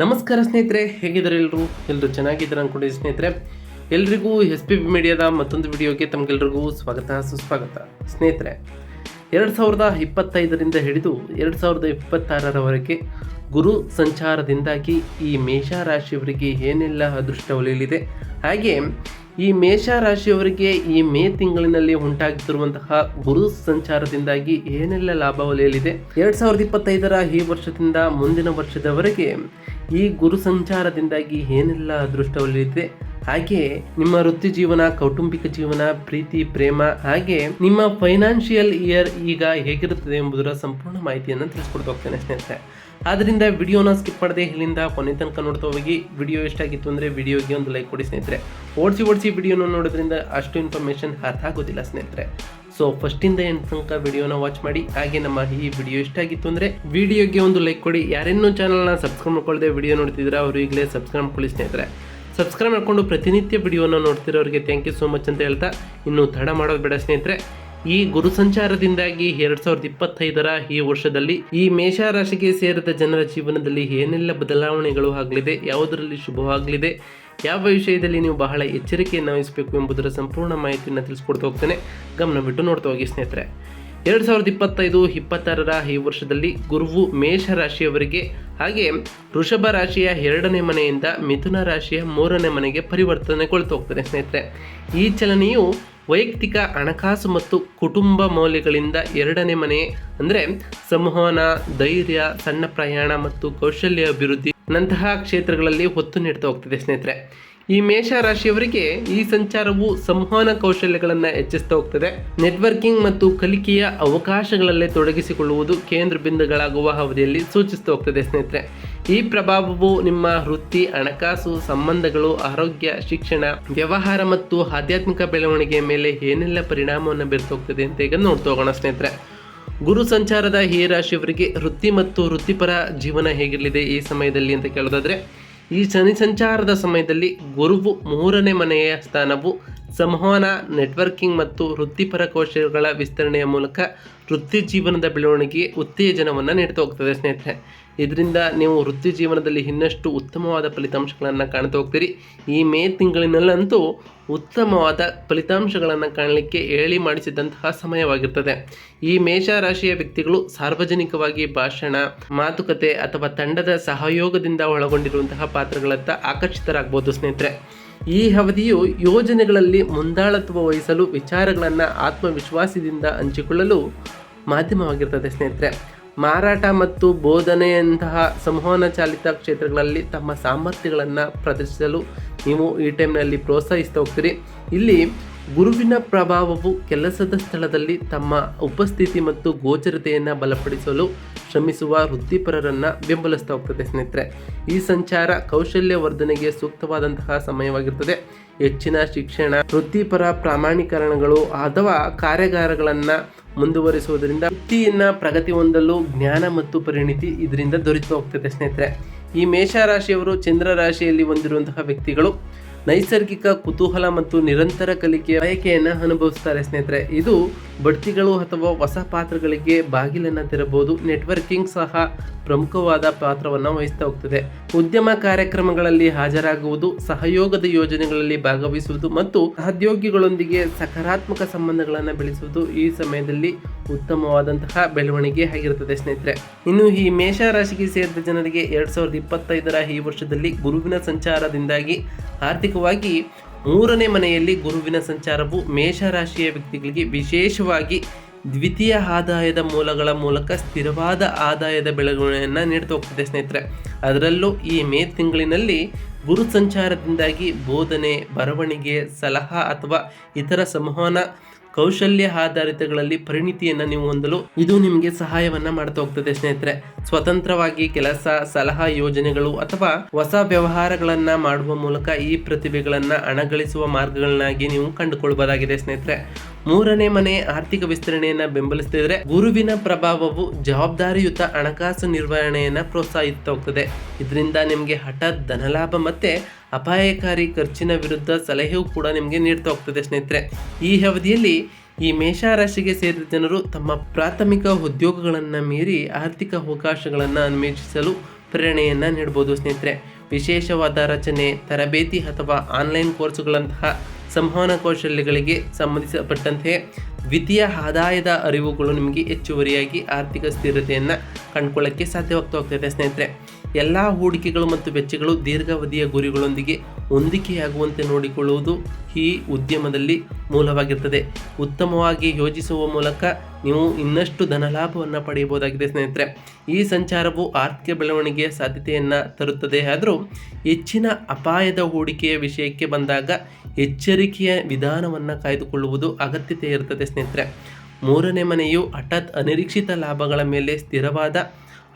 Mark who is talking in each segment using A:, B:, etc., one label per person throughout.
A: ನಮಸ್ಕಾರ ಸ್ನೇಹಿತರೆ, ಹೇಗಿದ್ದಾರೆ ಎಲ್ಲರೂ? ಎಲ್ಲರೂ ಚೆನ್ನಾಗಿದ್ದಾರೆ ಅನ್ಕೊಂಡಿದ್ದೀನಿ ಸ್ನೇಹಿತರೆ. ಎಲ್ರಿಗೂ ಎಸ್ ಪಿ ಬಿ ಮೀಡಿಯಾದ ಮತ್ತೊಂದು ವಿಡಿಯೋಗೆ ತಮಗೆಲ್ರಿಗೂ ಸ್ವಾಗತ, ಸುಸ್ವಾಗತ. ಸ್ನೇಹಿತರೆ, ಎರಡು ಸಾವಿರದ ಇಪ್ಪತ್ತೈದರಿಂದ ಹಿಡಿದು ಎರಡು ಸಾವಿರದ ಇಪ್ಪತ್ತಾರರವರೆಗೆ ಗುರು ಸಂಚಾರದಿಂದಾಗಿ ಈ ಮೇಷ ರಾಶಿಯವರಿಗೆ ಏನೆಲ್ಲ ಅದೃಷ್ಟ ಒಲಿಯಲಿದೆ, ಹಾಗೆ ಈ ಮೇಷ ರಾಶಿಯವರಿಗೆ ಈ ಮೇ ತಿಂಗಳಿನಲ್ಲಿ ಉಂಟಾಗುತ್ತಿರುವಂತಹ ಗುರು ಸಂಚಾರದಿಂದಾಗಿ ಏನೆಲ್ಲ ಲಾಭ ಒಲೆಯಲಿದೆ ಎರಡ್ ಸಾವಿರದ ಇಪ್ಪತ್ತೈದರ ಈ ವರ್ಷದಿಂದ ಮುಂದಿನ ವರ್ಷದವರೆಗೆ ಈ ಗುರು ಸಂಚಾರದಿಂದಾಗಿ ಏನೆಲ್ಲ ಅದೃಷ್ಟ ಒಲಿಯಲಿದೆ ಹಾಗೆ ನಿಮ್ಮ ವೃತ್ತಿ ಜೀವನ, ಕೌಟುಂಬಿಕ ಜೀವನ, ಪ್ರೀತಿ, ಪ್ರೇಮ, ಹಾಗೆ ನಿಮ್ಮ ಫೈನಾನ್ಷಿಯಲ್ ಇಯರ್ ಈಗ ಹೇಗಿರುತ್ತದೆ ಎಂಬುದರ ಸಂಪೂರ್ಣ ಮಾಹಿತಿಯನ್ನು ತಿಳಿಸ್ಕೊಡ್ತಾ ಹೋಗ್ತೇನೆ ಸ್ನೇಹಿತರೆ. ಆದ್ದರಿಂದ ವಿಡಿಯೋನ ಸ್ಕಿಪ್ ಮಾಡದೆ ಇಲ್ಲಿಂದ ಕೊನೆ ತನಕ ನೋಡ್ತಾ ಹೋಗಿ. ವಿಡಿಯೋ ಎಷ್ಟಾಗಿತ್ತು ಅಂದರೆ ವಿಡಿಯೋಗೆ ಒಂದು ಲೈಕ್ ಕೊಡಿ ಸ್ನೇಹಿತರೆ. ಓಡಿಸಿ ಓಡಿಸಿ ವಿಡಿಯೋನ ನೋಡೋದ್ರಿಂದ ಅಷ್ಟು ಇನ್ಫಾರ್ಮೇಷನ್ ಅರ್ಥ ಆಗೋದಿಲ್ಲ ಸ್ನೇಹಿತರೆ. ಸೊ ಫಸ್ಟಿಂದ ಎಂಟು ತನಕ ವಿಡಿಯೋನ ವಾಚ್ ಮಾಡಿ. ಹಾಗೆ ನಮ್ಮ ಈ ವಿಡಿಯೋ ಇಷ್ಟಾಗಿತ್ತು ಅಂದರೆ ವಿಡಿಯೋಗೆ ಒಂದು ಲೈಕ್ ಕೊಡಿ. ಯಾರೇನೂ ಚಾನಲ್ನ ಸಬ್ಸ್ಕ್ರೈಬ್ ಮಾಡ್ಕೊಳ್ಳದೆ ವಿಡಿಯೋ ನೋಡ್ತಿದ್ರೆ ಅವರು ಈಗಲೇ ಸಬ್ಸ್ಕ್ರೈಬ್ ಮಾಡ್ಕೊಳ್ಳಿ ಸ್ನೇಹಿತರೆ. ಸಬ್ಸ್ಕ್ರೈಬ್ ಮಾಡಿಕೊಂಡು ಪ್ರತಿನಿತ್ಯ ವಿಡಿಯೋನ ನೋಡ್ತಿರೋರಿಗೆ ಥ್ಯಾಂಕ್ ಯು ಸೋ ಮಚ್ ಅಂತ ಹೇಳ್ತಾ ಇನ್ನು ತಡ ಮಾಡೋದು ಬೇಡ ಸ್ನೇಹಿತರೆ. ಈ ಗುರು ಸಂಚಾರದಿಂದಾಗಿ ಎರಡ್ ಸಾವಿರದ ಇಪ್ಪತ್ತೈದರ ಈ ವರ್ಷದಲ್ಲಿ ಈ ಮೇಷ ರಾಶಿಗೆ ಸೇರಿದ ಜನರ ಜೀವನದಲ್ಲಿ ಏನೆಲ್ಲ ಬದಲಾವಣೆಗಳು ಆಗಲಿದೆ, ಯಾವುದರಲ್ಲಿ ಶುಭವಾಗಲಿದೆ, ಯಾವ ವಿಷಯದಲ್ಲಿ ನೀವು ಬಹಳ ಎಚ್ಚರಿಕೆಯನ್ನು ವಹಿಸಬೇಕು ಎಂಬುದರ ಸಂಪೂರ್ಣ ಮಾಹಿತಿಯನ್ನು ತಿಳಿಸ್ಕೊಡ್ತಾ ಹೋಗ್ತೇನೆ. ಗಮನ ಬಿಟ್ಟು ನೋಡ್ತಾ ಹೋಗಿ ಸ್ನೇಹಿತರೆ. ಎರಡು ಸಾವಿರದ ಇಪ್ಪತ್ತೈದು, ಇಪ್ಪತ್ತಾರರ ಈ ವರ್ಷದಲ್ಲಿ ಗುರುವು ಮೇಷ ರಾಶಿಯವರಿಗೆ ಹಾಗೆ ವೃಷಭ ರಾಶಿಯ ಎರಡನೇ ಮನೆಯಿಂದ ಮಿಥುನ ರಾಶಿಯ ಮೂರನೇ ಮನೆಗೆ ಪರಿವರ್ತನೆಗೊಳ್ತಾ ಹೋಗ್ತದೆ ಸ್ನೇಹಿತರೆ, ಈ ಚಲನೆಯು ವೈಯಕ್ತಿಕ ಹಣಕಾಸು ಮತ್ತು ಕುಟುಂಬ ಮೌಲ್ಯಗಳಿಂದ ಎರಡನೇ ಮನೆ ಅಂದರೆ ಸಂವಹನ, ಧೈರ್ಯ, ಸಣ್ಣ ಪ್ರಯಾಣ ಮತ್ತು ಕೌಶಲ್ಯ ಅಭಿವೃದ್ಧಿ ನಂತಹ ಕ್ಷೇತ್ರಗಳಲ್ಲಿ ಒತ್ತು ನೀಡ್ತಾ ಹೋಗ್ತದೆ. ಸ್ನೇಹಿತರೆ ಈ ಮೇಷ ರಾಶಿಯವರಿಗೆ ಈ ಸಂಚಾರವು ಸಂವಹನ ಕೌಶಲ್ಯಗಳನ್ನು ಹೆಚ್ಚಿಸ್ತಾ ಹೋಗ್ತದೆ. ನೆಟ್ವರ್ಕಿಂಗ್ ಮತ್ತು ಕಲಿಕೆಯ ಅವಕಾಶಗಳಲ್ಲೇ ತೊಡಗಿಸಿಕೊಳ್ಳುವುದು ಕೇಂದ್ರ ಬಿಂದುಗಳಾಗುವ ಅವಧಿಯಲ್ಲಿ ಸೂಚಿಸ್ತಾ ಹೋಗ್ತದೆ ಸ್ನೇಹಿತರೆ. ಈ ಪ್ರಭಾವವು ನಿಮ್ಮ ವೃತ್ತಿ, ಹಣಕಾಸು, ಸಂಬಂಧಗಳು, ಆರೋಗ್ಯ, ಶಿಕ್ಷಣ, ವ್ಯವಹಾರ ಮತ್ತು ಆಧ್ಯಾತ್ಮಿಕ ಬೆಳವಣಿಗೆಯ ಮೇಲೆ ಏನೆಲ್ಲ ಪರಿಣಾಮವನ್ನು ಬೀರ್ತೋಗ್ತದೆ ಅಂತ ಈಗ ನೋಡ್ತಾ ಹೋಗೋಣ ಸ್ನೇಹಿತರೆ. ಗುರು ಸಂಚಾರದ ಈ ರಾಶಿಯವರಿಗೆ ವೃತ್ತಿ ಮತ್ತು ವೃತ್ತಿಪರ ಜೀವನ ಹೇಗಿರಲಿದೆ ಈ ಸಮಯದಲ್ಲಿ ಅಂತ ಕೇಳೋದಾದ್ರೆ ಈ ಶನಿ ಸಂಚಾರದ ಸಮಯದಲ್ಲಿ ಗುರುವು ಮೂರನೇ ಮನೆಯ ಸ್ಥಾನವು ಸಂವಹನ, ನೆಟ್ವರ್ಕಿಂಗ್ ಮತ್ತು ವೃತ್ತಿಪರ ಕೌಶಲ್ಯಗಳ ವಿಸ್ತರಣೆಯ ಮೂಲಕ ವೃತ್ತಿ ಜೀವನದ ಬೆಳವಣಿಗೆಗೆ ಉತ್ತೇಜನವನ್ನು ನೀಡ್ತಾ ಹೋಗ್ತದೆ ಸ್ನೇಹಿತರೆ. ಇದರಿಂದ ನೀವು ವೃತ್ತಿ ಜೀವನದಲ್ಲಿ ಇನ್ನಷ್ಟು ಉತ್ತಮವಾದ ಫಲಿತಾಂಶಗಳನ್ನು ಕಾಣ್ತಾ ಹೋಗ್ತೀರಿ. ಈ ಮೇ ತಿಂಗಳಿನಲ್ಲಂತೂ ಉತ್ತಮವಾದ ಫಲಿತಾಂಶಗಳನ್ನು ಕಾಣಲಿಕ್ಕೆ ಹೇಳಿ ಮಾಡಿಸಿದಂತಹ ಸಮಯವಾಗಿರ್ತದೆ. ಈ ಮೇಷ ರಾಶಿಯ ವ್ಯಕ್ತಿಗಳು ಸಾರ್ವಜನಿಕವಾಗಿ ಭಾಷಣ, ಮಾತುಕತೆ ಅಥವಾ ತಂಡದ ಸಹಯೋಗದಿಂದ ಒಳಗೊಂಡಿರುವಂತಹ ಪಾತ್ರಗಳತ್ತ ಆಕರ್ಷಿತರಾಗ್ಬೋದು ಸ್ನೇಹಿತರೆ. ಈ ಅವಧಿಯು ಯೋಜನೆಗಳಲ್ಲಿ ಮುಂದಾಳತ್ವ ವಹಿಸಲು ವಿಚಾರಗಳನ್ನು ಆತ್ಮವಿಶ್ವಾಸದಿಂದ ಹಂಚಿಕೊಳ್ಳಲು ಮಾಧ್ಯಮವಾಗಿರ್ತದೆ ಸ್ನೇಹಿತರೆ. ಮಾರಾಟ ಮತ್ತು ಬೋಧನೆಯಂತಹ ಸಂವಹನ ಚಾಲಿತ ಕ್ಷೇತ್ರಗಳಲ್ಲಿ ತಮ್ಮ ಸಾಮರ್ಥ್ಯಗಳನ್ನು ಪ್ರದರ್ಶಿಸಲು ನೀವು ಈ ಟೈಮ್ನಲ್ಲಿ ಪ್ರೋತ್ಸಾಹಿಸ್ತಾ ಹೋಗ್ತೀರಿ. ಇಲ್ಲಿ ಗುರುವಿನ ಪ್ರಭಾವವು ಕೆಲಸದ ಸ್ಥಳದಲ್ಲಿ ತಮ್ಮ ಉಪಸ್ಥಿತಿ ಮತ್ತು ಗೋಚರತೆಯನ್ನು ಬಲಪಡಿಸಲು ಶ್ರಮಿಸುವ ವೃತ್ತಿಪರರನ್ನು ಬೆಂಬಲಿಸ್ತಾ ಹೋಗ್ತದೆ ಸ್ನೇಹಿತರೆ. ಈ ಸಂಚಾರ ಕೌಶಲ್ಯ ವರ್ಧನೆಗೆ ಸೂಕ್ತವಾದಂತಹ ಸಮಯವಾಗಿರ್ತದೆ. ಹೆಚ್ಚಿನ ಶಿಕ್ಷಣ, ವೃತ್ತಿಪರ ಪ್ರಾಮಾಣೀಕರಣಗಳು ಅಥವಾ ಕಾರ್ಯಾಗಾರಗಳನ್ನು ಮುಂದುವರಿಸುವುದರಿಂದ ವೃತ್ತಿಯನ್ನ ಪ್ರಗತಿ ಹೊಂದಲು ಜ್ಞಾನ ಮತ್ತು ಪರಿಣಿತಿ ಇದರಿಂದ ದೊರೆತು ಹೋಗ್ತದೆ ಸ್ನೇಹಿತರೆ. ಈ ಮೇಷ ರಾಶಿಯವರು ಚಂದ್ರ ರಾಶಿಯಲ್ಲಿ ಹೊಂದಿರುವಂತಹ ವ್ಯಕ್ತಿಗಳು ನೈಸರ್ಗಿಕ ಕುತೂಹಲ ಮತ್ತು ನಿರಂತರ ಕಲಿಕೆಯ ಬಯಕೆಯನ್ನು ಅನುಭವಿಸ್ತಾರೆ ಸ್ನೇಹಿತರೆ. ಇದು ಬಡ್ತಿಗಳು ಅಥವಾ ಹೊಸ ಪಾತ್ರಗಳಿಗೆ ಬಾಗಿಲನ್ನು ತೆರಬಹುದು. ನೆಟ್ವರ್ಕಿಂಗ್ ಸಹ ಪ್ರಮುಖವಾದ ಪಾತ್ರವನ್ನು ವಹಿಸ್ತಾ ಹೋಗ್ತದೆ. ಉದ್ಯಮ ಕಾರ್ಯಕ್ರಮಗಳಲ್ಲಿ ಹಾಜರಾಗುವುದು, ಸಹಯೋಗದ ಯೋಜನೆಗಳಲ್ಲಿ ಭಾಗವಹಿಸುವುದು ಮತ್ತು ಸಹೋದ್ಯೋಗಿಗಳೊಂದಿಗೆ ಸಕಾರಾತ್ಮಕ ಸಂಬಂಧಗಳನ್ನು ಬೆಳೆಸುವುದು ಈ ಸಮಯದಲ್ಲಿ ಉತ್ತಮವಾದಂತಹ ಬೆಳವಣಿಗೆ ಆಗಿರುತ್ತದೆ, ಸ್ನೇಹಿತರೆ. ಇನ್ನು ಈ ಮೇಷ ರಾಶಿಗೆ ಸೇರಿದ ಜನರಿಗೆ ಎರಡ್ ಸಾವಿರದ ಇಪ್ಪತ್ತೈದರ ಈ ವರ್ಷದಲ್ಲಿ ಗುರುವಿನ ಸಂಚಾರದಿಂದಾಗಿ ಆರ್ಥಿಕವಾಗಿ ಮೂರನೇ ಮನೆಯಲ್ಲಿ ಗುರುವಿನ ಸಂಚಾರವು ಮೇಷರಾಶಿಯ ವ್ಯಕ್ತಿಗಳಿಗೆ ವಿಶೇಷವಾಗಿ ದ್ವಿತೀಯ ಆದಾಯದ ಮೂಲಗಳ ಮೂಲಕ ಸ್ಥಿರವಾದ ಆದಾಯದ ಬೆಳವಣಿಗೆಯನ್ನು ನೀಡ್ತಾ ಹೋಗ್ತದೆ, ಸ್ನೇಹಿತರೆ. ಅದರಲ್ಲೂ ಈ ಮೇ ತಿಂಗಳಿನಲ್ಲಿ ಗುರು ಸಂಚಾರದಿಂದಾಗಿ ಬೋಧನೆ, ಬರವಣಿಗೆ, ಸಲಹಾ ಅಥವಾ ಇತರ ಸಂವಹನ ಕೌಶಲ್ಯ ಆಧಾರಿತಗಳಲ್ಲಿ ಪರಿಣಿತಿಯನ್ನು ನೀವು ಹೊಂದಲು ಇದು ನಿಮಗೆ ಸಹಾಯವನ್ನ ಮಾಡ್ತಾ ಹೋಗ್ತದೆ ಸ್ನೇಹಿತರೆ. ಸ್ವತಂತ್ರವಾಗಿ ಕೆಲಸ, ಸಲಹಾ ಯೋಜನೆಗಳು ಅಥವಾ ಹೊಸ ವ್ಯವಹಾರಗಳನ್ನ ಮಾಡುವ ಮೂಲಕ ಈ ಪ್ರತಿಭೆಗಳನ್ನ ಹಣಗಳಿಸುವ ಮಾರ್ಗಗಳನ್ನಾಗಿ ನೀವು ಕಂಡುಕೊಳ್ಬಹುದಾಗಿದೆ ಸ್ನೇಹಿತರೆ. ಮೂರನೇ ಮನೆ ಆರ್ಥಿಕ ವಿಸ್ತರಣೆಯನ್ನ ಬೆಂಬಲಿಸ್ತಿದ್ರೆ ಗುರುವಿನ ಪ್ರಭಾವವು ಜವಾಬ್ದಾರಿಯುತ ಹಣಕಾಸು ನಿರ್ವಹಣೆಯನ್ನ ಪ್ರೋತ್ಸಾಹಿಸ್ತಾ ಹೋಗ್ತದೆ. ಇದರಿಂದ ನಿಮಗೆ ಹಠಾತ್ ಧನಲಾಭ ಮತ್ತೆ ಅಪಾಯಕಾರಿ ಖರ್ಚಿನ ವಿರುದ್ಧ ಸಲಹೆಯೂ ಕೂಡ ನಿಮಗೆ ನೀಡ್ತಾ ಹೋಗ್ತದೆ ಸ್ನೇಹಿತರೆ. ಈ ಅವಧಿಯಲ್ಲಿ ಈ ಮೇಷರಾಶಿಗೆ ಸೇರಿದ ಜನರು ತಮ್ಮ ಪ್ರಾಥಮಿಕ ಉದ್ಯೋಗಗಳನ್ನು ಮೀರಿ ಆರ್ಥಿಕ ಅವಕಾಶಗಳನ್ನು ಅನ್ವೇಷಿಸಲು ಪ್ರೇರಣೆಯನ್ನು ನೀಡ್ಬೋದು ಸ್ನೇಹಿತರೆ. ವಿಶೇಷವಾದ ರಚನೆ, ತರಬೇತಿ ಅಥವಾ ಆನ್ಲೈನ್ ಕೋರ್ಸುಗಳಂತಹ ಸಂವಹನ ಕೌಶಲ್ಯಗಳಿಗೆ ಸಂಬಂಧಿಸಪಟ್ಟಂತೆ ದ್ವಿತೀಯ ಆದಾಯದ ಅರಿವುಗಳು ನಿಮಗೆ ಹೆಚ್ಚುವರಿಯಾಗಿ ಆರ್ಥಿಕ ಸ್ಥಿರತೆಯನ್ನು ಕಂಡುಕೊಳ್ಳೋಕ್ಕೆ ಸಾಧ್ಯವಾಗ್ತಾ ಹೋಗ್ತದೆ ಸ್ನೇಹಿತರೆ. ಎಲ್ಲ ಹೂಡಿಕೆಗಳು ಮತ್ತು ವೆಚ್ಚಗಳು ದೀರ್ಘಾವಧಿಯ ಗುರಿಗಳೊಂದಿಗೆ ಹೊಂದಿಕೆಯಾಗುವಂತೆ ನೋಡಿಕೊಳ್ಳುವುದು ಈ ಉದ್ಯಮದಲ್ಲಿ ಮೂಲವಾಗಿರ್ತದೆ. ಉತ್ತಮವಾಗಿ ಯೋಜಿಸುವ ಮೂಲಕ ನೀವು ಇನ್ನಷ್ಟು ಧನಲಾಭವನ್ನು ಪಡೆಯಬಹುದಾಗಿದೆ ಸ್ನೇಹಿತರೆ. ಈ ಸಂಚಾರವು ಆರ್ಥಿಕ ಬೆಳವಣಿಗೆಯ ಸಾಧ್ಯತೆಯನ್ನು ತರುತ್ತದೆ. ಆದರೂ ಹೆಚ್ಚಿನ ಅಪಾಯದ ಹೂಡಿಕೆಯ ವಿಷಯಕ್ಕೆ ಬಂದಾಗ ಎಚ್ಚರಿಕೆಯ ವಿಧಾನವನ್ನು ಕಾಯ್ದುಕೊಳ್ಳುವುದು ಅಗತ್ಯತೆ ಇರುತ್ತದೆ ಸ್ನೇಹಿತರೆ. ಮೂರನೇ ಮನೆಯು ಹಠಾತ್ ಅನಿರೀಕ್ಷಿತ ಲಾಭಗಳ ಮೇಲೆ ಸ್ಥಿರವಾದ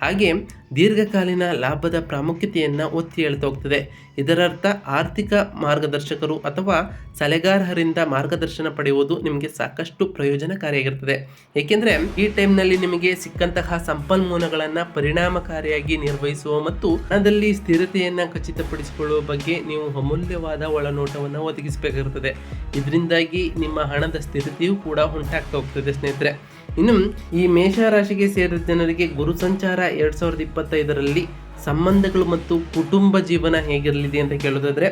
A: ಹಾಗೆ ದೀರ್ಘಕಾಲೀನ ಲಾಭದ ಪ್ರಾಮುಖ್ಯತೆಯನ್ನು ಒತ್ತಿ ಹೇಳ್ತಾ ಹೋಗ್ತದೆ. ಇದರರ್ಥ ಆರ್ಥಿಕ ಮಾರ್ಗದರ್ಶಕರು ಅಥವಾ ಸಲಹೆಗಾರರಿಂದ ಮಾರ್ಗದರ್ಶನ ಪಡೆಯುವುದು ನಿಮಗೆ ಸಾಕಷ್ಟು ಪ್ರಯೋಜನಕಾರಿಯಾಗಿರ್ತದೆ. ಏಕೆಂದರೆ ಈ ಟೈಮ್ನಲ್ಲಿ ನಿಮಗೆ ಸಿಕ್ಕಂತಹ ಸಂಪನ್ಮೂಲಗಳನ್ನು ಪರಿಣಾಮಕಾರಿಯಾಗಿ ನಿರ್ವಹಿಸುವ ಮತ್ತು ಅದರಲ್ಲಿ ಸ್ಥಿರತೆಯನ್ನು ಖಚಿತಪಡಿಸಿಕೊಳ್ಳುವ ಬಗ್ಗೆ ನೀವು ಅಮೂಲ್ಯವಾದ ಒಳನೋಟವನ್ನು ಒದಗಿಸಬೇಕಾಗಿರ್ತದೆ. ಇದರಿಂದಾಗಿ ನಿಮ್ಮ ಹಣದ ಸ್ಥಿರತೆಯು ಕೂಡ ಉಂಟಾಗ್ತಾ ಹೋಗ್ತದೆ ಸ್ನೇಹಿತರೆ. ಇನ್ನು ಈ ಮೇಷರಾಶಿಗೆ ಸೇರಿದ ಜನರಿಗೆ ಗುರು ಸಂಚಾರ ಎರಡ್ ಸಾವಿರದ ಇಪ್ಪತ್ತೈದರಲ್ಲಿ ಸಂಬಂಧಗಳು ಮತ್ತು ಕುಟುಂಬ ಜೀವನ ಹೇಗಿರಲಿದೆ ಅಂತ ಕೇಳೋದಾದ್ರೆ,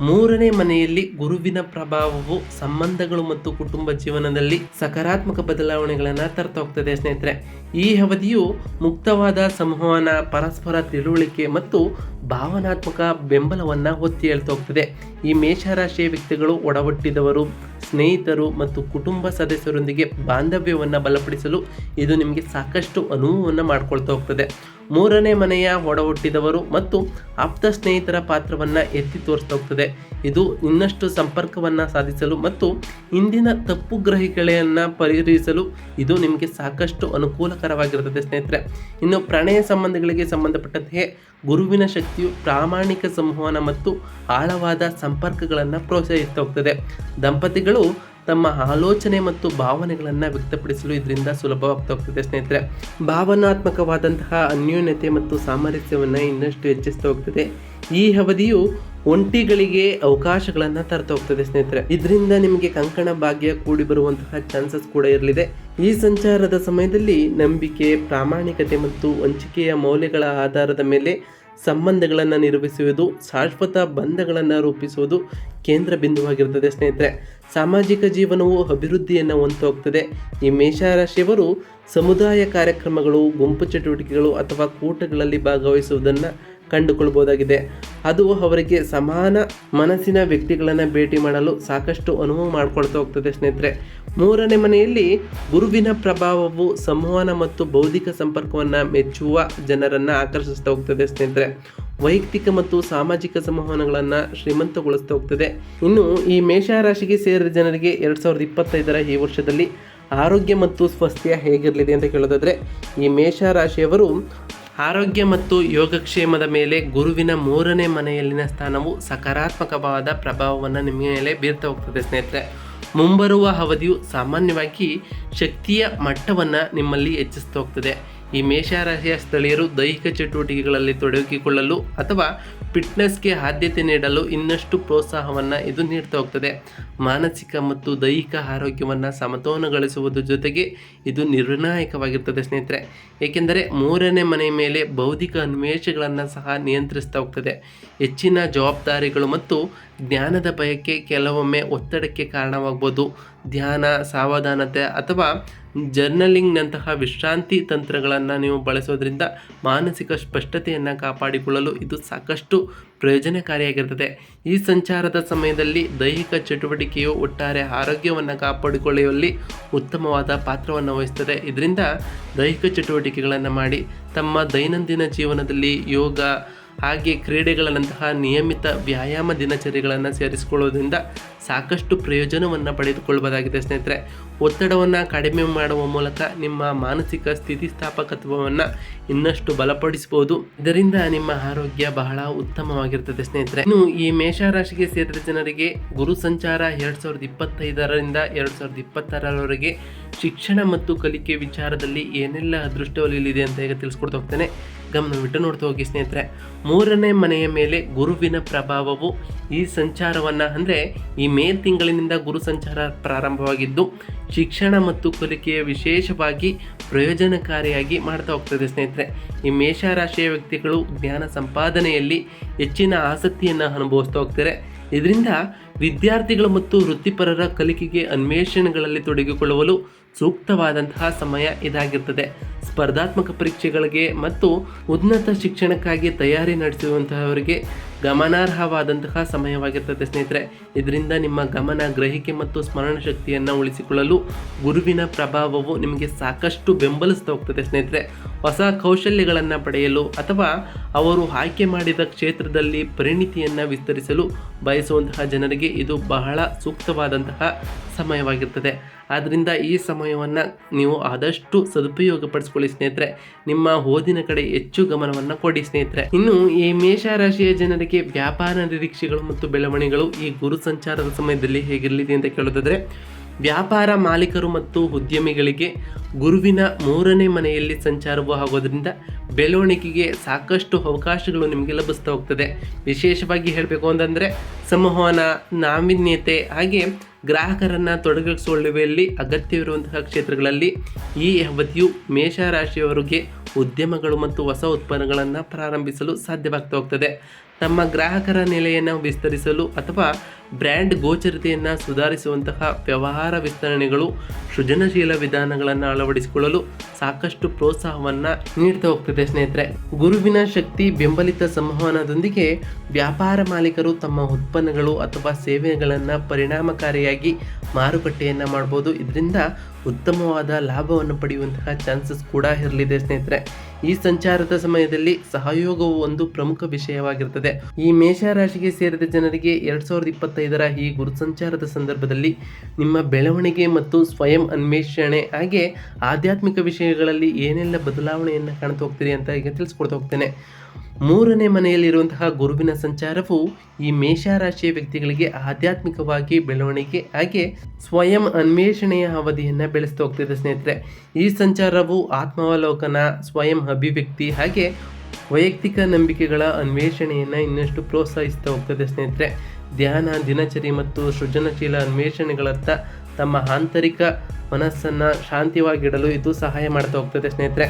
A: ಮೂರನೇ ಮನೆಯಲ್ಲಿ ಗುರುವಿನ ಪ್ರಭಾವವು ಸಂಬಂಧಗಳು ಮತ್ತು ಕುಟುಂಬ ಜೀವನದಲ್ಲಿ ಸಕಾರಾತ್ಮಕ ಬದಲಾವಣೆಗಳನ್ನು ತರ್ತಾ ಹೋಗ್ತದೆ ಸ್ನೇಹಿತರೆ. ಈ ಅವಧಿಯು ಮುಕ್ತವಾದ ಸಂವಹನ, ಪರಸ್ಪರ ತಿಳುವಳಿಕೆ ಮತ್ತು ಭಾವನಾತ್ಮಕ ಬೆಂಬಲವನ್ನು ಒತ್ತಿ ಹೇಳ್ತಾ ಹೋಗ್ತದೆ. ಈ ಮೇಷರಾಶಿಯ ವ್ಯಕ್ತಿಗಳು ಒಡವಟ್ಟಿದವರು ಸ್ನೇಹಿತರು ಮತ್ತು ಕುಟುಂಬ ಸದಸ್ಯರೊಂದಿಗೆ ಬಾಂಧವ್ಯವನ್ನು ಬಲಪಡಿಸಲು ಇದು ನಿಮಗೆ ಸಾಕಷ್ಟು ಅನುಭವವನ್ನು ಮಾಡ್ಕೊಳ್ತಾ ಹೋಗ್ತದೆ. ಮೂರನೇ ಮನೆಯ ಒಡಹುಟ್ಟಿದವರು ಮತ್ತು ಆಪ್ತ ಸ್ನೇಹಿತರ ಪಾತ್ರವನ್ನು ಎತ್ತಿ ತೋರಿಸ್ತಾ ಹೋಗ್ತದೆ. ಇದು ಇನ್ನಷ್ಟು ಸಂಪರ್ಕವನ್ನು ಸಾಧಿಸಲು ಮತ್ತು ಇಂದಿನ ತಪ್ಪು ಗ್ರಹಿಕೆಗಳನ್ನು ಪರಿಹರಿಸಲು ಇದು ನಿಮಗೆ ಸಾಕಷ್ಟು ಅನುಕೂಲಕರವಾಗಿರುತ್ತದೆ ಸ್ನೇಹಿತರೆ. ಇನ್ನು ಪ್ರಣಯ ಸಂಬಂಧಗಳಿಗೆ ಸಂಬಂಧಪಟ್ಟಂತೆ ಗುರುವಿನ ಶಕ್ತಿಯು ಪ್ರಾಮಾಣಿಕ ಸಂವಹನ ಮತ್ತು ಆಳವಾದ ಸಂಪರ್ಕಗಳನ್ನು ಪ್ರೋತ್ಸಾಹಿಸ್ತಾ ಹೋಗ್ತದೆ. ದಂಪತಿಗಳು ತಮ್ಮ ಆಲೋಚನೆ ಮತ್ತು ಭಾವನೆಗಳನ್ನು ವ್ಯಕ್ತಪಡಿಸಲು ಇದರಿಂದ ಸುಲಭವಾಗ್ತಾ ಸ್ನೇಹಿತರೆ. ಭಾವನಾತ್ಮಕವಾದಂತಹ ಅನ್ಯೋನ್ಯತೆ ಮತ್ತು ಸಾಮರಸ್ಯವನ್ನು ಇನ್ನಷ್ಟು ಹೆಚ್ಚಿಸ್ತಾ ಹೋಗ್ತದೆ. ಈ ಅವಧಿಯು ಒಂಟಿಗಳಿಗೆ ಅವಕಾಶಗಳನ್ನು ತರ್ತಾ ಹೋಗ್ತದೆ, ಸ್ನೇಹಿತರೆ. ಇದರಿಂದ ನಿಮಗೆ ಕಂಕಣ ಭಾಗ್ಯ ಕೂಡಿ ಬರುವಂತಹ ಚಾನ್ಸಸ್ ಕೂಡ ಇರಲಿದೆ. ಈ ಸಂಚಾರದ ಸಮಯದಲ್ಲಿ ನಂಬಿಕೆ, ಪ್ರಾಮಾಣಿಕತೆ ಮತ್ತು ಹಂಚಿಕೆಯ ಮೌಲ್ಯಗಳ ಆಧಾರದ ಮೇಲೆ ಸಂಬಂಧಗಳನ್ನು ನಿರ್ಮಿಸುವುದು ಶಾಶ್ವತ ಬಂಧಗಳನ್ನು ರೂಪಿಸುವುದು ಕೇಂದ್ರ ಬಿಂದುವಾಗಿರುತ್ತದೆ ಸ್ನೇಹಿತರೆ. ಸಾಮಾಜಿಕ ಜೀವನವು ಅಭಿವೃದ್ಧಿಯನ್ನು ಹೊಂದು ಹೋಗ್ತದೆ ಈ ಮೇಷರಾಶಿಯವರು ಸಮುದಾಯ ಕಾರ್ಯಕ್ರಮಗಳು, ಗುಂಪು ಚಟುವಟಿಕೆಗಳು ಅಥವಾ ಕೂಟಗಳಲ್ಲಿ ಭಾಗವಹಿಸುವುದನ್ನು ಕಂಡುಕೊಳ್ಬೋದಾಗಿದೆ. ಅದು ಅವರಿಗೆ ಸಮಾನ ಮನಸ್ಸಿನ ವ್ಯಕ್ತಿಗಳನ್ನು ಭೇಟಿ ಮಾಡಲು ಸಾಕಷ್ಟು ಅನುಭವ ಮಾಡ್ಕೊಳ್ತಾ ಹೋಗ್ತದೆ ಸ್ನೇಹಿತರೆ. ಮೂರನೇ ಮನೆಯಲ್ಲಿ ಗುರುವಿನ ಪ್ರಭಾವವು ಸಂವಹನ ಮತ್ತು ಬೌದ್ಧಿಕ ಸಂಪರ್ಕವನ್ನು ಮೆಚ್ಚುವ ಜನರನ್ನು ಆಕರ್ಷಿಸ್ತಾ ಹೋಗ್ತದೆ ಸ್ನೇಹಿತರೆ. ವೈಯಕ್ತಿಕ ಮತ್ತು ಸಾಮಾಜಿಕ ಸಂವಹನಗಳನ್ನು ಶ್ರೀಮಂತಗೊಳಿಸ್ತಾ ಹೋಗ್ತದೆ. ಇನ್ನು ಈ ಮೇಷರಾಶಿಗೆ ಸೇರಿದ ಜನರಿಗೆ ಎರಡು ಸಾವಿರದ ಇಪ್ಪತ್ತೈದರ ಈ ವರ್ಷದಲ್ಲಿ ಆರೋಗ್ಯ ಮತ್ತು ಸ್ವಾಸ್ಥ್ಯ ಹೇಗಿರಲಿದೆ ಅಂತ ಕೇಳೋದಾದರೆ, ಈ ಮೇಷರಾಶಿಯವರು ಆರೋಗ್ಯ ಮತ್ತು ಯೋಗಕ್ಷೇಮದ ಮೇಲೆ ಗುರುವಿನ ಮೂರನೇ ಮನೆಯಲ್ಲಿನ ಸ್ಥಾನವು ಸಕಾರಾತ್ಮಕವಾದ ಪ್ರಭಾವವನ್ನು ನಿಮ್ಮ ಮೇಲೆ ಬೀರ್ತಾ ಹೋಗ್ತದೆ ಸ್ನೇಹಿತರೆ. ಮುಂಬರುವ ಅವಧಿಯು ಸಾಮಾನ್ಯವಾಗಿ ಶಕ್ತಿಯ ಮಟ್ಟವನ್ನು ನಿಮ್ಮಲ್ಲಿ ಹೆಚ್ಚಿಸ್ತಾ ಹೋಗ್ತದೆ. ಈ ಮೇಷರಾಶಿಯ ಸ್ಥಳೀಯರು ದೈಹಿಕ ಚಟುವಟಿಕೆಗಳಲ್ಲಿ ತೊಡಗಿಕೊಳ್ಳಲು ಅಥವಾ ಫಿಟ್ನೆಸ್ಗೆ ಆದ್ಯತೆ ನೀಡಲು ಇನ್ನಷ್ಟು ಪ್ರೋತ್ಸಾಹವನ್ನು ಇದು ನೀಡ್ತಾ ಹೋಗ್ತದೆ. ಮಾನಸಿಕ ಮತ್ತು ದೈಹಿಕ ಆರೋಗ್ಯವನ್ನು ಸಮತೋಲನಗೊಳಿಸುವುದರ ಜೊತೆಗೆ ಇದು ನಿರ್ಣಾಯಕವಾಗಿರ್ತದೆ ಸ್ನೇಹಿತರೆ. ಏಕೆಂದರೆ ಮೂರನೇ ಮನೆ ಮೇಲೆ ಬೌದ್ಧಿಕ ಅನ್ವೇಷಗಳನ್ನು ಸಹ ನಿಯಂತ್ರಿಸ್ತಾ ಹೋಗ್ತದೆ. ಹೆಚ್ಚಿನ ಜವಾಬ್ದಾರಿಗಳು ಮತ್ತು ಜ್ಞಾನದ ಬಯಕೆ ಕೆಲವೊಮ್ಮೆ ಒತ್ತಡಕ್ಕೆ ಕಾರಣವಾಗ್ಬೋದು. ಧ್ಯಾನ, ಸಾವಧಾನತೆ ಅಥವಾ ಜರ್ನಲಿಂಗ್ನಂತಹ ವಿಶ್ರಾಂತಿ ತಂತ್ರಗಳನ್ನು ನೀವು ಬಳಸೋದ್ರಿಂದ ಮಾನಸಿಕ ಸ್ಪಷ್ಟತೆಯನ್ನು ಕಾಪಾಡಿಕೊಳ್ಳಲು ಇದು ಸಾಕಷ್ಟು ಪ್ರಯೋಜನಕಾರಿಯಾಗಿರ್ತದೆ. ಈ ಸಂಚಾರದ ಸಮಯದಲ್ಲಿ ದೈಹಿಕ ಚಟುವಟಿಕೆಯು ಒಟ್ಟಾರೆ ಆರೋಗ್ಯವನ್ನು ಕಾಪಾಡಿಕೊಳ್ಳುವಲ್ಲಿ ಉತ್ತಮವಾದ ಪಾತ್ರವನ್ನು ವಹಿಸ್ತದೆ. ಇದರಿಂದ ದೈಹಿಕ ಚಟುವಟಿಕೆಗಳನ್ನು ಮಾಡಿ ತಮ್ಮ ದೈನಂದಿನ ಜೀವನದಲ್ಲಿ ಯೋಗ ಹಾಗೆ ಕ್ರೀಡೆಗಳಂತಹ ನಿಯಮಿತ ವ್ಯಾಯಾಮ ದಿನಚರಿಗಳನ್ನು ಸೇರಿಸಿಕೊಳ್ಳೋದ್ರಿಂದ ಸಾಕಷ್ಟು ಪ್ರಯೋಜನವನ್ನು ಪಡೆದುಕೊಳ್ಳಬಹುದಾಗಿದೆ ಸ್ನೇಹಿತರೆ. ಒತ್ತಡವನ್ನು ಕಡಿಮೆ ಮಾಡುವ ಮೂಲಕ ನಿಮ್ಮ ಮಾನಸಿಕ ಸ್ಥಿತಿಸ್ಥಾಪಕತ್ವವನ್ನು ಇನ್ನಷ್ಟು ಬಲಪಡಿಸಬಹುದು. ಇದರಿಂದ ನಿಮ್ಮ ಆರೋಗ್ಯ ಬಹಳ ಉತ್ತಮವಾಗಿರ್ತದೆ ಸ್ನೇಹಿತರೆ. ಇನ್ನು ಈ ಮೇಷರಾಶಿಗೆ ಸೇರಿದ ಜನರಿಗೆ ಗುರು ಸಂಚಾರ ಎರಡು ಸಾವಿರದ ಇಪ್ಪತ್ತೈದರಿಂದ ಎರಡು ಸಾವಿರದ ಇಪ್ಪತ್ತಾರರವರೆಗೆ ಶಿಕ್ಷಣ ಮತ್ತು ಕಲಿಕೆ ವಿಚಾರದಲ್ಲಿ ಏನೆಲ್ಲ ಅದೃಷ್ಟವಲ್ಲಿದೆ ಅಂತ ಈಗ ತಿಳಿಸ್ಕೊಡ್ತಾ ಹೋಗ್ತೇನೆ. ಗಮನವಿಟ್ಟು ನೋಡ್ತಾ ಹೋಗಿ ಸ್ನೇಹಿತರೆ. ಮೂರನೇ ಮನೆಯ ಮೇಲೆ ಗುರುವಿನ ಪ್ರಭಾವವು ಈ ಸಂಚಾರವನ್ನು ಅಂದರೆ ಈ ಮೇ ತಿಂಗಳಿನಿಂದ ಗುರು ಸಂಚಾರ ಪ್ರಾರಂಭವಾಗಿದ್ದು ಶಿಕ್ಷಣ ಮತ್ತು ಕಲಿಕೆಯ ವಿಶೇಷವಾಗಿ ಪ್ರಯೋಜನಕಾರಿಯಾಗಿ ಮಾಡ್ತಾ ಹೋಗ್ತದೆ ಸ್ನೇಹಿತರೆ. ಈ ಮೇಷರಾಶಿಯ ವ್ಯಕ್ತಿಗಳು ಜ್ಞಾನ ಸಂಪಾದನೆಯಲ್ಲಿ ಹೆಚ್ಚಿನ ಆಸಕ್ತಿಯನ್ನು ಅನುಭವಿಸ್ತಾ ಹೋಗ್ತಾರೆ. ಇದರಿಂದ ವಿದ್ಯಾರ್ಥಿಗಳು ಮತ್ತು ವೃತ್ತಿಪರರ ಕಲಿಕೆಗೆ ಅನ್ವೇಷಣೆಗಳಲ್ಲಿ ತೊಡಗಿಕೊಳ್ಳಲು ಸೂಕ್ತವಾದಂತಹ ಸಮಯ ಇದಾಗಿರ್ತದೆ. ಸ್ಪರ್ಧಾತ್ಮಕ ಪರೀಕ್ಷೆಗಳಿಗೆ ಮತ್ತು ಉನ್ನತ ಶಿಕ್ಷಣಕ್ಕಾಗಿ ತಯಾರಿ ನಡೆಸುವಂತಹವರಿಗೆ ಗಮನಾರ್ಹವಾದಂತಹ ಸಮಯವಾಗಿರ್ತದೆ ಸ್ನೇಹಿತರೆ. ಇದರಿಂದ ನಿಮ್ಮ ಗಮನ ಗ್ರಹಿಕೆ ಮತ್ತು ಸ್ಮರಣ ಶಕ್ತಿಯನ್ನು ಉಳಿಸಿಕೊಳ್ಳಲು ಗುರುವಿನ ಪ್ರಭಾವವು ನಿಮಗೆ ಸಾಕಷ್ಟು ಬೆಂಬಲಿಸ್ತಾ ಹೋಗ್ತದೆ ಸ್ನೇಹಿತರೆ. ಹೊಸ ಕೌಶಲ್ಯಗಳನ್ನು ಪಡೆಯಲು ಅಥವಾ ಅವರು ಆಯ್ಕೆ ಮಾಡಿದ ಕ್ಷೇತ್ರದಲ್ಲಿ ಪರಿಣಿತಿಯನ್ನು ವಿಸ್ತರಿಸಲು ಬಯಸುವಂತಹ ಜನರಿಗೆ ಇದು ಬಹಳ ಸೂಕ್ತವಾದಂತಹ ಸಮಯವಾಗಿರ್ತದೆ. ಆದ್ದರಿಂದ ಈ ಸಮಯವನ್ನು ನೀವು ಆದಷ್ಟು ಸದುಪಯೋಗಪಡಿಸ್ಕೊಳ್ಳಿ ಸ್ನೇಹಿತರೆ. ನಿಮ್ಮ ಓದಿನ ಕಡೆ ಹೆಚ್ಚು ಗಮನವನ್ನು ಕೊಡಿ ಸ್ನೇಹಿತರೆ. ಇನ್ನು ಈ ಮೇಷರಾಶಿಯ ಜನರಿಗೆ ವ್ಯಾಪಾರ ನಿರೀಕ್ಷೆಗಳು ಮತ್ತು ಬೆಳವಣಿಗೆಗಳು ಈ ಗುರು ಸಂಚಾರದ ಸಮಯದಲ್ಲಿ ಹೇಗಿರಲಿದೆ ಅಂತ ಕೇಳೋದಾದರೆ, ವ್ಯಾಪಾರ ಮಾಲೀಕರು ಮತ್ತು ಉದ್ಯಮಿಗಳಿಗೆ ಗುರುವಿನ ಮೂರನೇ ಮನೆಯಲ್ಲಿ ಸಂಚಾರವೂ ಆಗೋದ್ರಿಂದ ಬೆಳವಣಿಗೆಗೆ ಸಾಕಷ್ಟು ಅವಕಾಶಗಳು ನಿಮಗೆ ಲಭಿಸ್ತಾ ಹೋಗ್ತದೆ. ವಿಶೇಷವಾಗಿ ಹೇಳಬೇಕು ಅಂತಂದರೆ, ಸಂವಹನ, ನಾವೀನ್ಯತೆ ಹಾಗೆ ಗ್ರಾಹಕರನ್ನು ತೊಡಗಿಸಿಕೊಳ್ಳುವಲ್ಲಿ ಅಗತ್ಯವಿರುವಂತಹ ಕ್ಷೇತ್ರಗಳಲ್ಲಿ ಈ ಅವಧಿಯು ಮೇಷರಾಶಿಯವರಿಗೆ ಉದ್ಯಮಗಳು ಮತ್ತು ಹೊಸ ಉತ್ಪನ್ನಗಳನ್ನು ಪ್ರಾರಂಭಿಸಲು ಸಾಧ್ಯವಾಗ್ತಾ ಹೋಗ್ತದೆ. ತಮ್ಮ ಗ್ರಾಹಕರ ನೆಲೆಯನ್ನು ವಿಸ್ತರಿಸಲು ಅಥವಾ ಬ್ರ್ಯಾಂಡ್ ಗೋಚರತೆಯನ್ನು ಸುಧಾರಿಸುವಂತಹ ವ್ಯವಹಾರ ವಿಸ್ತರಣೆಗಳು ಸೃಜನಶೀಲ ವಿಧಾನಗಳನ್ನು ಅಳವಡಿಸಿಕೊಳ್ಳಲು ಸಾಕಷ್ಟು ಪ್ರೋತ್ಸಾಹವನ್ನು ನೀಡ್ತಾ ಹೋಗ್ತದೆ ಸ್ನೇಹಿತರೆ. ಗುರುವಿನ ಶಕ್ತಿ ಬೆಂಬಲಿತ ಸಂವಹನದೊಂದಿಗೆ ವ್ಯಾಪಾರ ಮಾಲೀಕರು ತಮ್ಮ ಉತ್ಪನ್ನಗಳು ಅಥವಾ ಸೇವೆಗಳನ್ನು ಪರಿಣಾಮಕಾರಿಯಾಗಿ ಮಾರುಕಟ್ಟೆಯನ್ನು ಮಾಡ್ಬೋದು. ಇದರಿಂದ ಉತ್ತಮವಾದ ಲಾಭವನ್ನು ಪಡೆಯುವಂತಹ ಚಾನ್ಸಸ್ ಕೂಡ ಇರಲಿದೆ ಸ್ನೇಹಿತರೆ. ಈ ಸಂಚಾರದ ಸಮಯದಲ್ಲಿ ಸಹಯೋಗವು ಒಂದು ಪ್ರಮುಖ ವಿಷಯವಾಗಿರುತ್ತದೆ ಈ ಮೇಷರಾಶಿಗೆ ಸೇರಿದ ಜನರಿಗೆ ಎರಡ್ ಸಾವಿರದ ಇಪ್ಪತ್ತೈದರ ಈ ಗುರು ಸಂಚಾರದ ಸಂದರ್ಭದಲ್ಲಿ ನಿಮ್ಮ ಬೆಳವಣಿಗೆ ಮತ್ತು ಸ್ವಯಂ ಅನ್ವೇಷಣೆ, ಹಾಗೆ ಆಧ್ಯಾತ್ಮಿಕ ವಿಷಯಗಳಲ್ಲಿ ಏನೆಲ್ಲ ಬದಲಾವಣೆಯನ್ನು ಕಾಣ್ತಾ ಹೋಗ್ತೀರಿ ಅಂತ ಈಗ ತಿಳಿಸ್ಕೊಡ್ತಾ ಹೋಗ್ತೇನೆ. ಮೂರನೇ ಮನೆಯಲ್ಲಿರುವಂತಹ ಗುರುವಿನ ಸಂಚಾರವು ಈ ಮೇಷರಾಶಿಯ ವ್ಯಕ್ತಿಗಳಿಗೆ ಆಧ್ಯಾತ್ಮಿಕವಾಗಿ ಬೆಳವಣಿಗೆ ಹಾಗೆ ಸ್ವಯಂ ಅನ್ವೇಷಣೆಯ ಅವಧಿಯನ್ನು ಬೆಳೆಸ್ತಾ ಹೋಗ್ತಿದೆ ಸ್ನೇಹಿತರೆ. ಈ ಸಂಚಾರವು ಆತ್ಮಾವಲೋಕನ, ಸ್ವಯಂ ಅಭಿವ್ಯಕ್ತಿ ಹಾಗೆ ವೈಯಕ್ತಿಕ ನಂಬಿಕೆಗಳ ಅನ್ವೇಷಣೆಯನ್ನು ಇನ್ನಷ್ಟು ಪ್ರೋತ್ಸಾಹಿಸ್ತಾ ಹೋಗ್ತದೆ ಸ್ನೇಹಿತರೆ. ಧ್ಯಾನ, ದಿನಚರಿ ಮತ್ತು ಸೃಜನಶೀಲ ಅನ್ವೇಷಣೆಗಳತ್ತ ತಮ್ಮ ಆಂತರಿಕ ಮನಸ್ಸನ್ನು ಶಾಂತಿವಾಗಿಡಲು ಇದು ಸಹಾಯ ಮಾಡ್ತಾ ಹೋಗ್ತದೆ ಸ್ನೇಹಿತರೆ.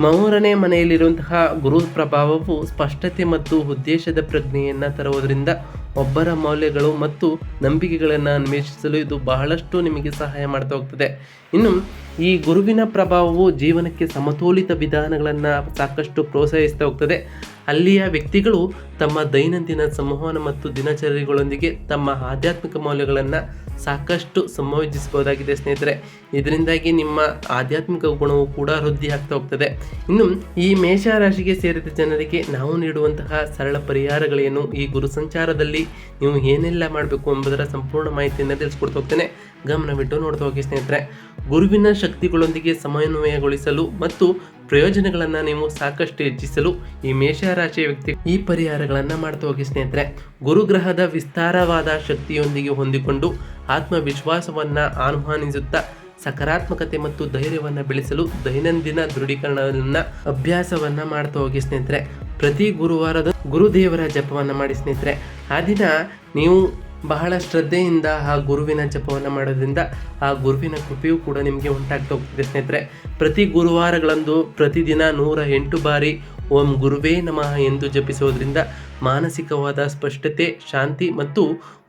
A: ಮೂರನೇ ಮನೆಯಲ್ಲಿರುವಂತಹ ಗುರು ಪ್ರಭಾವವು ಸ್ಪಷ್ಟತೆ ಮತ್ತು ಉದ್ದೇಶದ ಪ್ರಜ್ಞೆಯನ್ನು ತರುವುದರಿಂದ ಒಬ್ಬರ ಮೌಲ್ಯಗಳು ಮತ್ತು ನಂಬಿಕೆಗಳನ್ನು ಅನ್ವೇಷಿಸಲು ಇದು ಬಹಳಷ್ಟು ನಿಮಗೆ ಸಹಾಯ ಮಾಡ್ತಾ ಹೋಗ್ತದೆ. ಇನ್ನು ಈ ಗುರುವಿನ ಪ್ರಭಾವವು ಜೀವನಕ್ಕೆ ಸಮತೋಲಿತ ವಿಧಾನಗಳನ್ನು ಸಾಕಷ್ಟು ಪ್ರೋತ್ಸಾಹಿಸ್ತಾ ಹೋಗ್ತದೆ. ಅಲ್ಲಿಯ ವ್ಯಕ್ತಿಗಳು ತಮ್ಮ ದೈನಂದಿನ ಸಂವಹನ ಮತ್ತು ದಿನಚರಿಗಳೊಂದಿಗೆ ತಮ್ಮ ಆಧ್ಯಾತ್ಮಿಕ ಮೌಲ್ಯಗಳನ್ನು ಸಾಕಷ್ಟು ಸಂಯೋಜಿಸಬಹುದಾಗಿದೆ ಸ್ನೇಹಿತರೆ. ಇದರಿಂದಾಗಿ ನಿಮ್ಮ ಆಧ್ಯಾತ್ಮಿಕ ಗುಣವು ಕೂಡ ವೃದ್ಧಿ ಆಗ್ತಾ ಹೋಗ್ತದೆ. ಇನ್ನು ಈ ಮೇಷ ರಾಶಿಗೆ ಸೇರಿದ ಜನರಿಗೆ ನಾವು ನೀಡುವಂತಹ ಸರಳ ಪರಿಹಾರಗಳೇನು? ಈ ಗುರು ಸಂಚಾರದಲ್ಲಿ ನೀವು ಏನೆಲ್ಲ ಮಾಡಬೇಕು ಎಂಬುದರ ಸಂಪೂರ್ಣ ಮಾಹಿತಿಯನ್ನು ತಿಳಿಸ್ಕೊಡ್ತಾ ಹೋಗ್ತೇನೆ. ಗಮನವಿಟ್ಟು ನೋಡ್ತಾ ಹೋಗಿ ಸ್ನೇಹಿತರೆ. ಗುರುವಿನ ಶಕ್ತಿಗಳೊಂದಿಗೆ ಸಮನ್ವಯಗೊಳಿಸಲು ಮತ್ತು ಪ್ರಯೋಜನಗಳನ್ನು ನೀವು ಸಾಕಷ್ಟು ಹೆಚ್ಚಿಸಲು ಈ ಮೇಷರಾಶಿಯ ವ್ಯಕ್ತಿ ಈ ಪರಿಹಾರಗಳನ್ನು ಮಾಡ್ತಾ ಹೋಗಿ ಸ್ನೇಹಿತರೆ. ಗುರುಗ್ರಹದ ವಿಸ್ತಾರವಾದ ಶಕ್ತಿಯೊಂದಿಗೆ ಹೊಂದಿಕೊಂಡು ಆತ್ಮವಿಶ್ವಾಸವನ್ನು ಆಹ್ವಾನಿಸುತ್ತಾ ಸಕಾರಾತ್ಮಕತೆ ಮತ್ತು ಧೈರ್ಯವನ್ನು ಬೆಳೆಸಲು ದೈನಂದಿನ ದೃಢೀಕರಣವನ್ನು, ಅಭ್ಯಾಸವನ್ನು ಮಾಡ್ತಾ ಹೋಗಿ ಸ್ನೇಹಿತರೆ. ಪ್ರತಿ ಗುರುವಾರದ ಗುರುದೇವರ ಜಪವನ್ನು ಮಾಡಿ ಸ್ನೇಹಿತರೆ. ಆ ದಿನ ನೀವು ಬಹಳ ಶ್ರದ್ಧೆಯಿಂದ ಆ ಗುರುವಿನ ಜಪವನ್ನು ಮಾಡೋದ್ರಿಂದ ಆ ಗುರುವಿನ ಕೃಪೆಯೂ ಕೂಡ ನಿಮಗೆ ಉಂಟಾಗ್ತಾ ಹೋಗ್ತದೆ ಸ್ನೇಹಿತರೆ. ಪ್ರತಿ ಗುರುವಾರಗಳಂದು ಪ್ರತಿದಿನ ನೂರ ಎಂಟು ಬಾರಿ ಓಂ ಗುರುವೇ ನಮಃ ಎಂದು ಜಪಿಸೋದ್ರಿಂದ ಮಾನಸಿಕವಾದ ಸ್ಪಷ್ಟತೆ, ಶಾಂತಿ ಮತ್ತು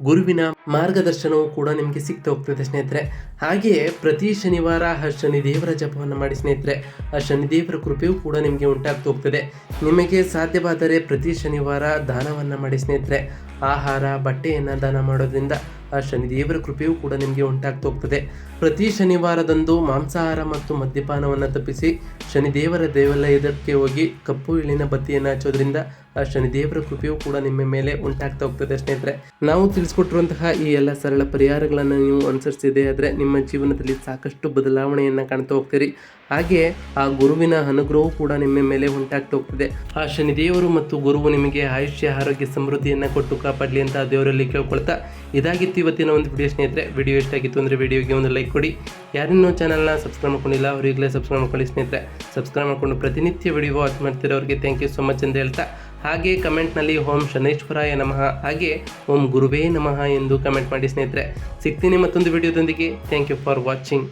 A: ಗುರುವಿನ ಮಾರ್ಗದರ್ಶನವು ಕೂಡ ನಿಮಗೆ ಸಿಗ್ತಾ ಹೋಗ್ತದೆ ಸ್ನೇಹಿತರೆ. ಹಾಗೆಯೇ ಪ್ರತಿ ಶನಿವಾರ ಆ ಶನಿದೇವರ ಜಪವನ್ನು ಮಾಡಿ ಸ್ನೇಹಿತರೆ. ಆ ಶನಿದೇವರ ಕೃಪೆಯೂ ಕೂಡ ನಿಮಗೆ ಉಂಟಾಗ್ತಾ ಹೋಗ್ತದೆ. ನಿಮಗೆ ಸಾಧ್ಯವಾದರೆ ಪ್ರತಿ ಶನಿವಾರ ದಾನವನ್ನು ಮಾಡಿ ಸ್ನೇಹಿತರೆ. ಆಹಾರ, ಬಟ್ಟೆಯನ್ನು ದಾನ ಮಾಡೋದ್ರಿಂದ ಆ ಶನಿದೇವರ ಕೃಪೆಯೂ ಕೂಡ ನಿಮಗೆ ಉಂಟಾಗ್ತಾ ಹೋಗ್ತದೆ. ಪ್ರತಿ ಶನಿವಾರದಂದು ಮಾಂಸಾಹಾರ ಮತ್ತು ಮದ್ಯಪಾನವನ್ನು ತಪ್ಪಿಸಿ ಶನಿದೇವರ ದೇವಾಲಯದಕ್ಕೆ ಹೋಗಿ ಕಪ್ಪು ಇಳಿನ ಬತ್ತಿಯನ್ನು ಹಚ್ಚೋದ್ರಿಂದ ಆ ಶನಿದೇವರ ಕೃಪೆಯೂ ಕೂಡ ನಿಮ್ಮ ಮೇಲೆ ಉಂಟಾಗ್ತಾ ಹೋಗ್ತದೆ ಸ್ನೇಹಿತರೆ ನಾವು ತಿಳಿಸ್ಕೊಟ್ಟಿರುವಂತಹ ಈ ಎಲ್ಲ ಸರಳ ಪರಿಹಾರಗಳನ್ನು ನೀವು ಅನುಸರಿಸಿದೆ ಆದರೆ ನಿಮ್ಮ ಜೀವನದಲ್ಲಿ ಸಾಕಷ್ಟು ಬದಲಾವಣೆಯನ್ನು ಕಾಣ್ತಾ ಹೋಗ್ತೀರಿ. ಹಾಗೆ ಆ ಗುರುವಿನ ಅನುಗ್ರಹವು ಕೂಡ ನಿಮ್ಮ ಮೇಲೆ ಉಂಟಾಗ್ತಾ ಹೋಗ್ತದೆ. ಆ ಶನಿದೇವರು ಮತ್ತು ಗುರುವು ನಿಮಗೆ ಆಯುಷ್ಯ, ಆರೋಗ್ಯ, ಸಮೃದ್ಧಿಯನ್ನು ಕೊಟ್ಟು ಕಾಪಾಡಲಿ ಅಂತ ದೇವರಲ್ಲಿ ಕೇಳ್ಕೊಳ್ತಾ ಇದಾಗಿತ್ತು ಇವತ್ತಿನ ಒಂದು ವಿಡಿಯೋ ಸ್ನೇಹಿತರೆ ವಿಡಿಯೋ ಎಷ್ಟಾಗಿತ್ತು ಅಂದರೆ ವಿಡಿಯೋಗೆ ಒಂದು ಲೈಕ್ ಕೊಡಿ. ಯಾರಿನ್ನೂ ಚಾನಲ್ನ ಸಬ್ಸ್ಕ್ರೈಬ್ ಮಾಡ್ಕೊಂಡಿಲ್ಲ ಅವರಿಗಲೇ ಸಬ್ಸ್ಕ್ರೈಬ್ ಮಾಡ್ಕೊಳ್ಳಿ ಸ್ನೇಹಿತರೆ. ಸಬ್ಸ್ಕ್ರೈಬ್ ಮಾಡ್ಕೊಂಡು ಪ್ರತಿನಿತ್ಯ ವಿಡಿಯೋ ವಾಚ್ ಮಾಡ್ತಿರೋರಿಗೆ ಥ್ಯಾಂಕ್ ಯು ಸೊ ಮಚ್ ಅಂತ ಹೇಳ್ತಾ, ಹಾಗೆ ಕಮೆಂಟ್ನಲ್ಲಿ ಓಂ ಶನೇಶ್ವರಾಯ ನಮಃ, ಹಾಗೆ ಓಂ ಗುರುವೇ ನಮಃ ಎಂದು ಕಮೆಂಟ್ ಮಾಡಿ ಸ್ನೇಹಿತರೆ. ಸಿಗ್ತೀನಿ ಮತ್ತೊಂದು ವಿಡಿಯೋದೊಂದಿಗೆ ಥ್ಯಾಂಕ್ ಯು ಫಾರ್ ವಾಚಿಂಗ್